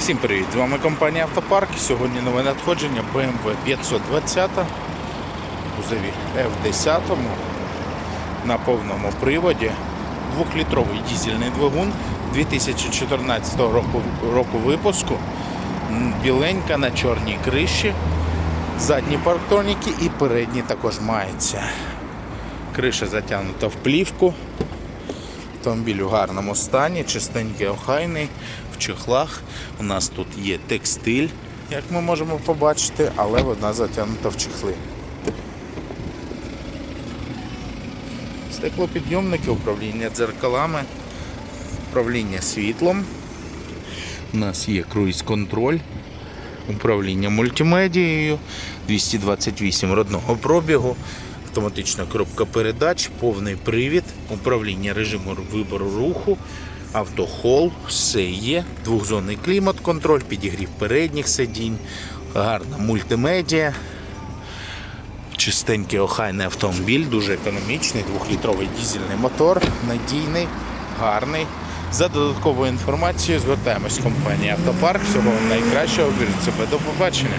Всім привіт! З вами компанія Автопарк. Сьогодні нове надходження BMW 520 у кузові F10 на повному приводі. Двохлітровий дізельний двигун 2014 року, року випуску. Біленька на чорній криші. Задні парктроніки і передні також мається. Криша затягнута в плівку. Автомобіль у гарному стані, чистенький, охайний, в чехлах. У нас тут є текстиль, як ми можемо побачити, але вона затягнута в чехли. Стеклопідйомники, управління дзеркалами, управління світлом. У нас є круїз-контроль, управління мультимедією, 228 родного пробігу, автоматична коробка передач, повний привід, управління режиму вибору руху, автохол, все є, двохзонний клімат-контроль, підігрів передніх сидінь, гарна мультимедіа. Чистенький охайний автомобіль, дуже економічний, двохлітровий дізельний мотор, надійний, гарний. За додатковою інформацією звертаємось в компанію Автопарк. Всього вам найкращого. Беріть себе до побачення.